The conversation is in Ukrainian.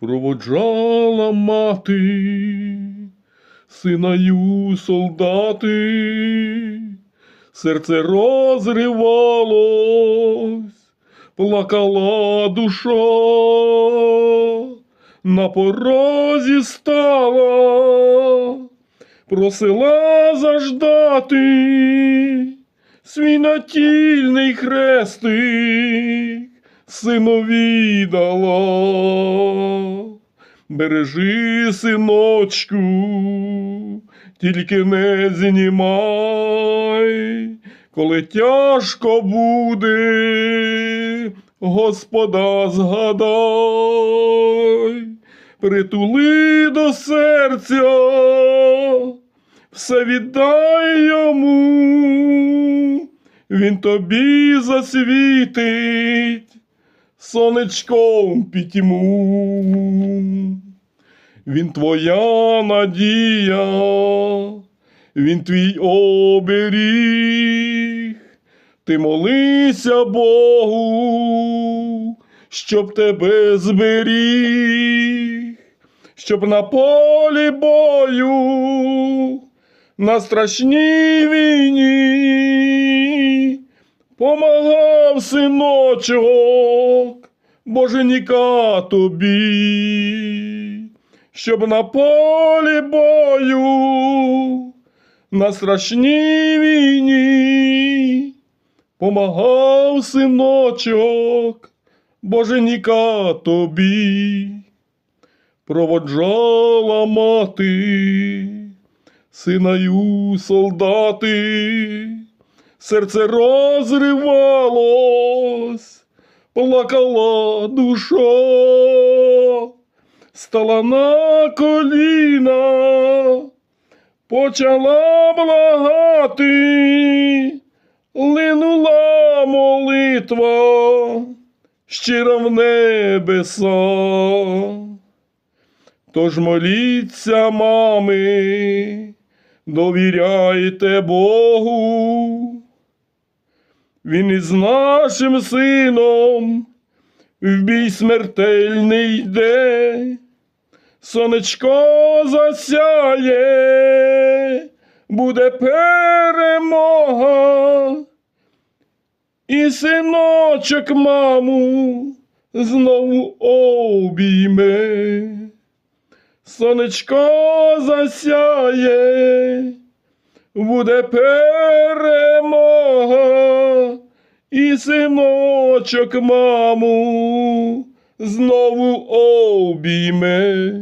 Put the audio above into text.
Проводжала мати, сина ю солдати, серце розривалось, плакала душа, на порозі стала, просила заждати свій натільний хрестик синові дала. Бережи, синочку, тільки не знімай, коли тяжко буде, Господа згадай, притули до серця, все віддай йому, він тобі засвітить сонечком пітьму. Він твоя надія, він твій оберіг. Ти молися Богу, щоб тебе зберіг, щоб на полі бою, на страшній війні помагав синочок, боженіка тобі, щоб на полі бою, на страшній війні помагав синочок, боженіка тобі, проводжала мати, сина ю солдати серце розривалось, плакала душа, стала на коліна, почала благати, линула молитва щира в небеса. Тож моліться, мами, довіряйте Богу. Він із нашим сином в бій смертельний йде, сонечко засяє, буде перемога, і синочок маму знову обійме. Сонечко засяє, буде перемога, і синочок маму знову обійме.